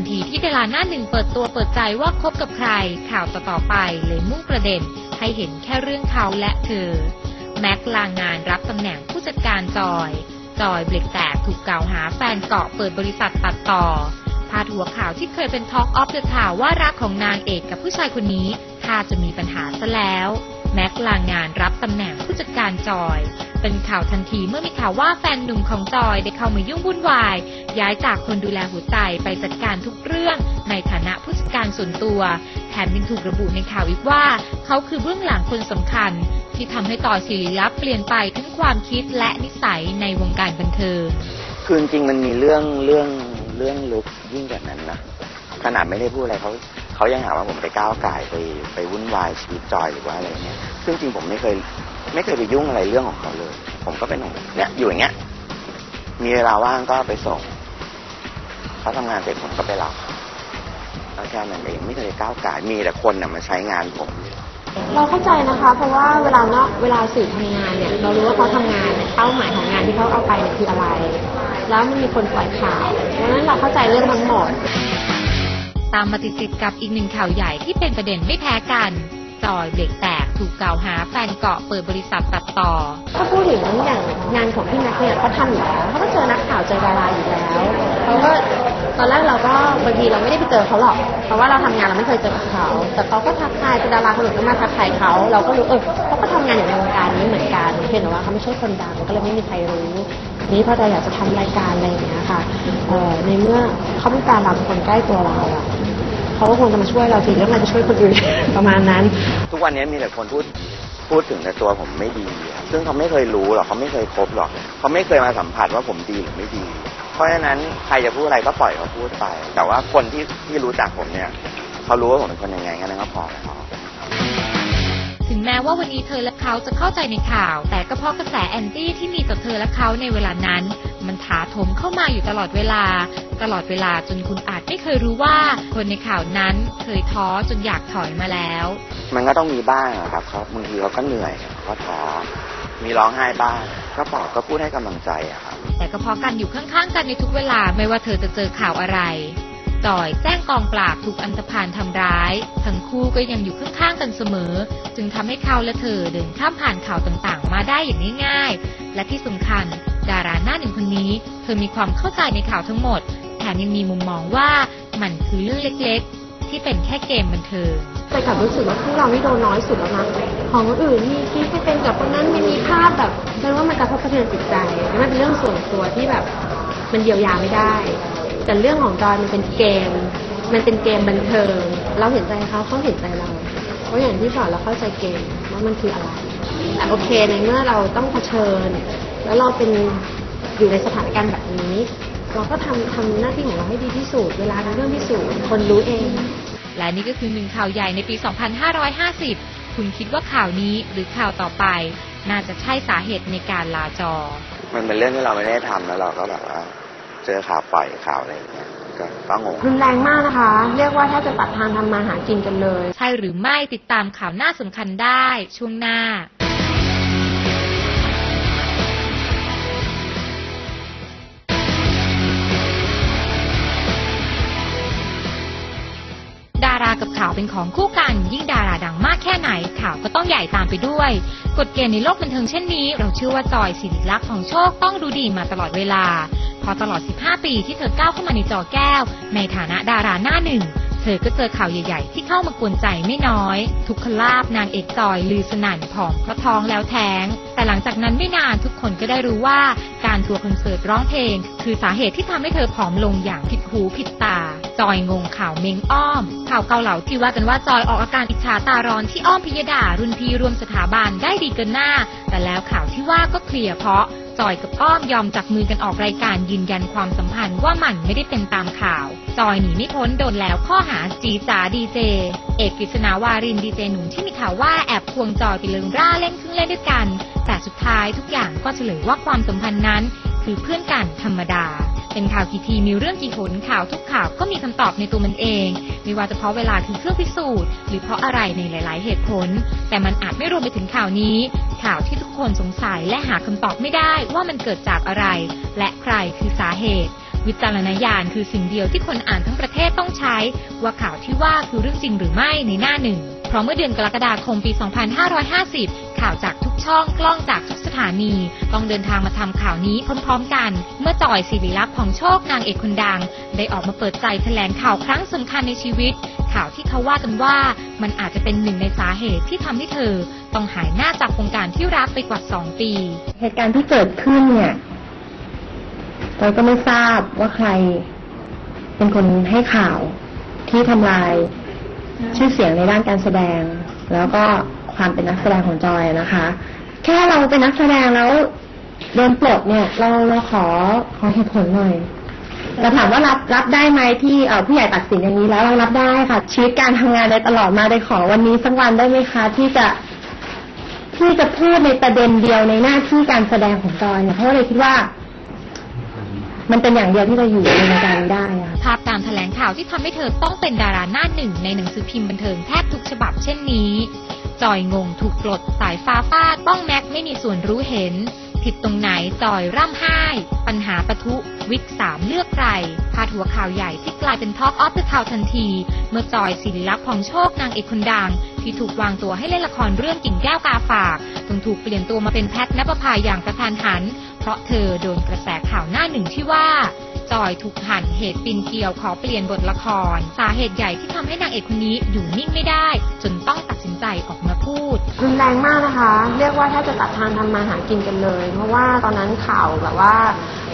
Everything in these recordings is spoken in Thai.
นทีที่ดาราหน้าหนึ่งเปิดตัวเปิดใจว่าคบกับใคร ข่าวต่อๆไปเลยมุ่งประเด็น ให้เห็นแค่เรื่องเขาและเธอ แม็กลางงานรับตำแหน่งผู้จัดการจอย จอยเบรกแตกถูกกล่าวหาแฟนเกาะเปิดบริษัทตัดต่อ พาดหัวข่าวที่เคยเป็น Talk of the Town ว่ารักของนางเอกกับผู้ชายคนนี้ถ้าจะมีปัญหาซะแล้ว แม็กลางงานรับตำแหน่งผู้จัดการจอย เป็นข่าวทันทีเมื่อมีข่าวว่าแฟนหนุ่มของจอยได้เข้ามายุ่งวุ่นวาย ย้ายจากคนดูแลหัวใจไปจัดการทุกเรื่อง ในฐานะผู้จัดการส่วนตัว แถมยังถูกระบุในข่าวอีกว่า เขาคือเบื้องหลังคนสำคัญ ที่ทำให้ต่อศิริลักษณ์เปลี่ยนไปทั้งความคิดและนิสัยในวงการบันเทิงคือจริงมันมีเรื่องเรื่องเรื่องลึกยิ่งกว่านั้นนะขนาดไม่ได้พูดอะไรเขา เขายังหาว่าผมไปก้าวไก่ไปไปวุ่นวายชีวิตจอยหรือว่าอะไรเงี้ยซึ่งจริงผมไม่เคยไม่เคยไปยุ่งอะไรเรื่องของเขาเลย ผมก็เป็นของเนี่ยอยู่อย่างเงี้ย มีเวลาว่างก็ไปส่งเขาทำงานเสร็จผมก็ไปรับแล้วแค่นั้นเองไม่เคยก้าวไก่มีแต่คนน่ะมาใช้งานผมเราเข้าใจนะคะ เพราะว่าเวลาเนอกเวลาสื่อทำงานเนี่ย เรารู้ว่าเขาทำงานเป้าหมายของงานที่เขาเอาไปเนี่ยคืออะไร แล้วมันมีคนปล่อยข่าวดังนั้นเราเข้าใจเรื่องทั้งหมด ตามมาติดๆกับอีกหนึ่งข่าวใหญ่ที่เป็นประเด็นไม่แพ้กันจอยเบรกแตกถูกกล่าวหาแฟนเกาะเปิดบริษัทตัดต่อ ถ้าพูดถึงอย่างงานของพี่แม็กเนี่ยเขาทำอยู่แล้วเขาก็เจอนักข่าวเจอดาราอยู่แล้วเขาก็ตอนแรกเราก็บางทีเราไม่ได้ไปเจอเขาหรอก เพราะว่าเราทำงานเราไม่เคยเจอกับเขา แต่เขาก็ทักทายเป็นดาราคนอื่นก็มาทักทายเขาเราก็รู้เออเขาก็ทำงานอยู่ในวงการนี้เหมือนกันเพียงแต่ว่าเขาไม่ใช่คนดังก็เลยไม่มีใครรู้ นี้พอเราอยากจะทำรายการอะไรอย่างเงี้ยค่ะในเมื่อเขาเป็นการรับคนใกล้ตัวเราอะเขาก็คงจะมาช่วยเราสิเรื่องอะไรจะช่วยคนอื่น ประมาณนั้น ทุกวันนี้มีแต่คนพูดพูดถึงแต่ตัวผมไม่ดี ซึ่งเขาไม่เคยรู้หรอกเขาไม่เคยคบหรอกเขาไม่เคยมาสัมผัสว่าผมดีหรือไม่ดี เพราะฉะนั้นใครจะพูดอะไรก็ปล่อยเขาพูดไป แต่ว่าคนที่ที่รู้จักผมเนี่ย เขารู้ว่าผมเป็นคนยังไงแค่นั้นก็พอแล้ว แม้ว่าวันนี้เธอและเขาจะเข้าใจในข่าว แต่ก็เพราะกระแสแอนตี้ที่มีต่อเธอและเขาในเวลานั้น มันถาโถมเข้ามาอยู่ตลอดเวลา ตลอดเวลาจนคุณอาจไม่เคยรู้ว่า คนในข่าวนั้นเคยท้อจนอยากถอยมาแล้ว มันก็ต้องมีบ้างอะครับเขาบางทีเขาก็เหนื่อยเขาท้อมีร้องไห้บ้างก็ปลอบก็พูดให้กำลังใจอะครับแต่ก็เพราะกันอยู่ข้างๆกันในทุกเวลาไม่ว่าเธอจะเจอข่าวอะไร จอยแจ้งกองปราบถูกอันธพาลทำร้าย ทั้งคู่ก็ยังอยู่ข้างๆกันเสมอ จึงทำให้เขาและเธอเดินข้ามผ่านข่าวต่างๆ มาได้อย่างง่ายๆ และที่สำคัญ ดาราหน้าหนึ่งคนนี้ เธอมีความเข้าใจในข่าวทั้งหมด แถมยังมีมุมมองว่ามันคือเรื่องเล็กๆ ที่เป็นแค่เกมบันเทิงแต่กลับรู้สึกว่าพวกเราไม่โดนน้อยสุดแล้วนะของคนอื่นมีคลิปไปเป็นกับคนนั้นไม่มีภาพแบบแสดงว่ามันกระทบกระเทือนจิตใจมันเป็นเรื่องส่วนตัวที่แบบมันเยียวยาไม่ได้ แต่เรื่องของจอยมันเป็นเกม มันเป็นเกมบันเทิง เราเห็นใจเขาเขาเห็นใจเราเพราะอย่างที่สอนเราเข้าใจเกมว่ามันคืออะไรแต่โอเคในเมื่อเราต้องเผชิญ แล้วเราเป็นอยู่ในสถานการณ์แบบนี้ เราก็ทำทำหน้าที่ของเราให้ดีที่สุดเวลาเป็นเรื่องพิสูจน์คนรู้เอง และนี่ก็คือหนึ่งข่าวใหญ่ในปี 2550 คุณคิดว่าข่าวนี้หรือข่าวต่อไป น่าจะใช่สาเหตุในการลาจอ มันเป็นเรื่องที่เราไม่ได้ทำแล้วเราก็แบบว่า เจอข่าวปล่อยข่าวอะไรอย่างเงี้ยก็ก็งงรุนแรงมากนะคะ เรียกว่าแทบจะตัดทางทำมาหากินกันเลย ใช่หรือไม่ติดตามข่าวหน้าสำคัญได้ช่วงหน้า ดารากับข่าวเป็นของคู่กัน ยิ่งดาราดังมากแค่ไหน ข่าวก็ต้องใหญ่ตามไปด้วย กฎเกณฑ์ในโลกบันเทิงเช่นนี้ เราเชื่อว่าจอยสิริลักษณ์ของโชคต้องดูดีมาตลอดเวลาเพ อตลอด 15 ปีที่เธอก้าวเข้ามาในจอแก้ว ในฐานะดาราหน้าหนึ่ง เธอก็เจอข่าวใหญ่ ๆ ที่เข้ามากวนใจไม่น้อย ทุกขลาบนางเอกจอยลือสนั่นผอมเพราะท้องแล้วแท้ง แต่หลังจากนั้นไม่นานทุกคนก็ได้รู้ว่าการทัวร์คอนเสิร์ตร้องเพลง คือสาเหตุที่ทำให้เธอผอมลงอย่างผิดหูผิดตา จอยงงข่าวเมงอ้อม ข่าวเกาเหลาที่ว่ากันว่าจอยออกอาการอิจฉาตาร้อนที่อ้อมพิยดารุ่นพี่รวมสถาบันได้ดีเกินหน้า แต่แล้วข่าวที่ว่าก็เคลียร์เพราะ จอยกับอ้อมยอมจับมือกันออกรายการยืนยันความสัมพันธ์ว่ามันไม่ได้เป็นตามข่าว จอยหนีไม่พ้นโดนแล้วข้อหาจีจาดีเจ เอกกฤษณาวารินดีเจหนุ่มที่มีข่าวว่าแอบควงจอยไปเลิงร่าเล่นเครื่องเล่นด้วยกัน แต่สุดท้ายทุกอย่างก็เฉลยว่าความสัมพันธ์นั้น คือเพื่อนกันธรรมดา เป็นข่าวกี่ทีมีเรื่องกี่หนข่าวทุกข่าวก็มีคำตอบในตัวมันเอง ไม่ว่าจะเพราะเวลาคือเครื่องพิสูจน์หรือเพราะอะไรในหลาย ๆ เหตุผล แต่มันอาจไม่รวมไปถึงข่าวนี้ ข่าวที่ทุกคนสงสัยและหาคำตอบไม่ได้ว่ามันเกิดจากอะไร และใครคือสาเหตุวิจารณญาณคือสิ่งเดียวที่คนอ่านทั้งประเทศต้องใช้ ว่าข่าวที่ว่าคือเรื่องจริงหรือไม่ในหน้าหนึ่ง เพราะเมื่อเดือนกรกฎาคมปี 2550 ข่าวจากทุกช่องกล้องจากทุกสถานี ต้องเดินทางมาทำข่าวนี้พร้อมๆกัน เมื่อจอยศิริลักษณ์ของโชคนางเอกคนดัง ได้ออกมาเปิดใจแถลงข่าวครั้งสำคัญในชีวิต ข่าวที่เขาว่ากันว่ามันอาจจะเป็นหนึ่งในสาเหตุที่ทำให้เธอ ต้องหายหน้าจากวงการที่รักไปกว่า 2 ปี เหตุการณ์ที่เกิดขึ้นเนี่ยจอยก็ไม่ทราบว่าใครเป็นคนให้ข่าวที่ทำลายชื่อเสียงในด้านการแสดง แล้วก็ ความเป็นนักแสดงของจอยนะคะ แค่เราเป็นนักแสดงแล้วโดนปลดเนี่ย เราเราขอขอเหตุผลหน่อยเราถามว่ารับรับได้ไหมที่เออผู้ใหญ่ตัดสินอย่างนี้แล้วเรารับได้ค่ะชีวิตการทำงานโดยตลอดมาโดยขอวันนี้สักวันได้ไหมคะ ที่จะที่จะพูดในประเด็นเดียวในหน้าที่การแสดงของจอยเนี่ยเพราะว่าเลยคิดว่า มันเป็นอย่างเดียวที่เราอยู่ในวงการนี้ได้อะภาพการแถลงข่าวที่ทำให้เธอต้องเป็นดาราหน้าหนึ่งในหนังสือพิมพ์บันเทิงแทบทุกฉบับเช่นนี้ จอยงงถูกปลดสายฟ้าฟาดป้องแม็กไม่มีส่วนรู้เห็น ผิดตรงไหนจอยร่ำไห้ ปัญหาปะทุ วิกสามเลือกใครพาดหัวข่าวใหญ่ที่กลายเป็นท็อ l k อ f ฟ h e ทาวทันที เมื่อจอยศิริลักษณ์ของโชคนางเอกคนดัง ที่ถูกวางตัวให้เล่นละครเรื่องกิ่งแก้วกาฝากจนถูกเปลี่ยนตัวมาเป็นแพทนปภาอย่างกระทานหัน เพราะเธอโดนกระแสข่าวหน้าหนึ่งที่ว่า จอยถูกหั่นเหตุปินเกลียวขอเปลี่ยนบทละคร สาเหตุใหญ่ที่ทำให้นางเอกคนนี้อยู่นิ่งไม่ได้ จนต้องตัดสินใจออกมาพูด รุนแรงมากนะคะ เรียกว่าแทบจะตัดทางทำมาหากินกันเลย เพราะว่าตอนนั้นข่าวแบบว่า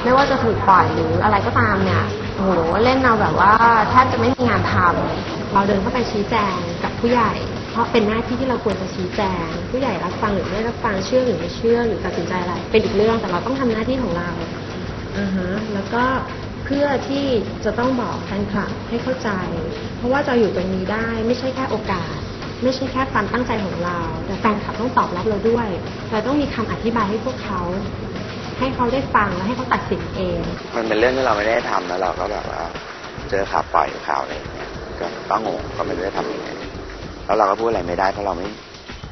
ไม่ว่าจะถูกปล่อยหรืออะไรก็ตามเนี่ยโอ้โหเล่นเอาแบบว่าแทบจะไม่มีงานทำเราเดินเข้าไปชี้แจงกับผู้ใหญ่ เพราะเป็นหน้าที่ที่เราควรจะชี้แจง ผู้ใหญ่รับฟังหรือไม่รับฟังเชื่อหรือไม่เชื่อหรือตัดสินใจอะไร เป็นอีกเรื่องแต่เราต้องทำหน้าที่ของเราอ่าฮะแล้วก็ เพื่อที่จะต้องบอกแฟนคลับให้เข้าใจ เพราะว่าจะอยู่ตรงนี้ได้ไม่ใช่แค่โอกาส ไม่ใช่แค่ความตั้งใจของเรา แต่แฟนคลับต้องตอบรับเราด้วย เราต้องมีคำอธิบายให้พวกเขา ให้เขาได้ฟังและให้เขาตัดสินเอง มันเป็นเรื่องที่เราไม่ได้ทำแล้วเราก็แบบว่าเจอข่าวปล่อยข่าวอะไรอย่างเงี้ยก็ก็งงก็ไม่รู้จะทำยังไงแล้วเราก็พูดอะไรไม่ได้เพราะเราไม่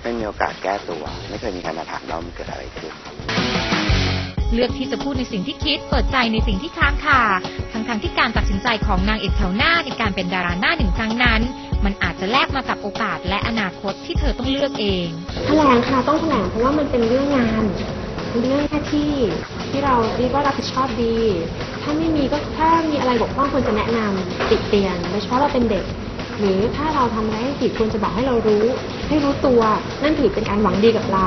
ไม่มีโอกาสแก้ตัว ไม่เคยมีใครมาถามเรามันเกิดอะไรขึ้น เลือกที่จะพูดในสิ่งที่คิด เปิดใจในสิ่งที่ค้างคาทั้งๆที่การตัดสินใจของนางเอกแถวหน้าในการเป็นดาราหน้าหนึ่งครั้งนั้น มันอาจจะแลกมากับโอกาสและอนาคตที่เธอต้องเลือกเองแถลงค่ะต้องแถลงเพราะว่ามันเป็นเรื่องงานเป็นเรื่องหน้าที่ที่เราดีก็รับผิดชอบดี ถ้าไม่มีก็ถ้ามีอะไรบกพร่องควรจะแนะนำติดเตียนโดยเฉพาะเราเป็นเด็ก หรือถ้าเราทำอะไรให้ผิดควรจะบอกให้เรารู้ ให้รู้ตัวนั่นถือเป็นการหวังดีกับเรา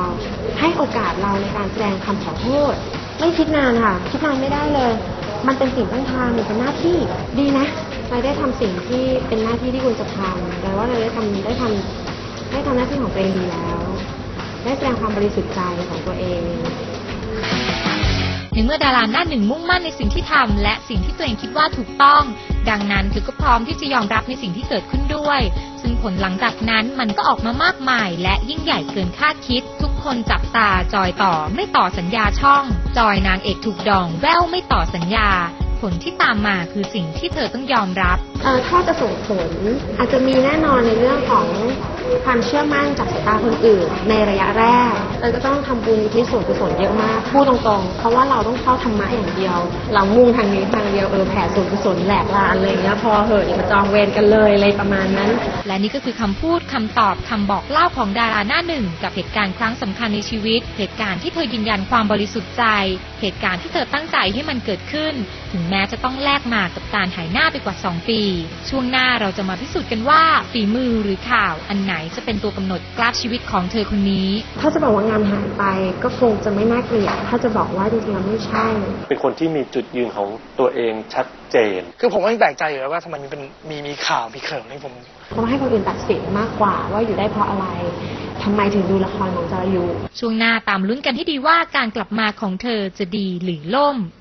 ให้โอกาสเราในการแสดงคำขอโทษ ไม่คิดนานค่ะ คิดนานไม่ได้เลย มันเป็นสิ่งต้องทำมันเป็นหน้าที่ดีนะเราได้ทำสิ่งที่เป็นหน้าที่ที่ควรจะทำแต่ว่าเราได้ทำได้ทำได้ทำหน้าที่ของตัวเองดีแล้ว ได้แสดงความบริสุทธิ์ใจของตัวเอง ในเมื่อดาราหน้าหนึ่งมุ่งมั่นในสิ่งที่ทำและสิ่งที่ตัวเองคิดว่าถูกต้อง ดังนั้นเธอก็พร้อมที่จะยอมรับในสิ่งที่เกิดขึ้นด้วย ซึ่งผลหลังจากนั้นมันก็ออกมามากมาย และยิ่งใหญ่เกินคาดคิด ทุกคนจับตาจอยต่อไม่ต่อสัญญาช่อง จอยนางเอกถูกดองแววไม่ต่อสัญญาผลที่ตามมาคือสิ่งที่เธอต้องยอมรับ เออถ้าจะส่งผลอาจจะมีแน่นอนในเรื่องของ ความเชื่อมั่นจากสายตาคนอื่น ในระยะแรกเราก็ต้องทำบุญอุที่ส่วนกุศลเยอะมากพูดตรงๆ เพราะว่าเราต้องเข้าธรรมะอย่างเดียว เรามุ่งทางนี้ทางเดียวเออแผ่ส่วนกุศลแหลกลานอะไรอย่างเงี้ยพอเหอะอย่ามาจองเวรกันเลยอะไรประมาณนั้น และนี่ก็คือคำพูดคำตอบคำบอกเล่าของดาราหน้าหนึ่ง กับเหตุการณ์ครั้งสำคัญในชีวิต เหตุการณ์ที่เธอยืนยันความบริสุทธิ์ใจ เหตุการณ์ที่เธอตั้งใจให้มันเกิดขึ้น ถึงแม้จะต้องแลกมากับการหายหน้าไปกว่า 2 ปี ช่วงหน้าเราจะมาพิสูจน์กันว่าฝีมือหรือข่าวอันไหนจะเป็นตัวกำหนดกราฟชีวิตของเธอคนนี้ ถ้าจะบอกว่างานหายไปก็คงจะไม่น่าเกลียดถ้าจะบอกว่าจริงๆแล้วไม่ใช่ เป็นคนที่มีจุดยืนของตัวเองชัดเจน คือผมก็ยังแปลกใจอยู่แล้วว่าทำไมมันเป็นมีมีข่าวมีเขิมให้ผมเพราะให้คนอื่นตัดสินมากกว่าว่าอยู่ได้เพราะอะไรทำไมถึงดูละครของจายุช่วงหน้าตามลุ้นกันให้ดีว่าการกลับมาของเธอจะดีหรือล่ม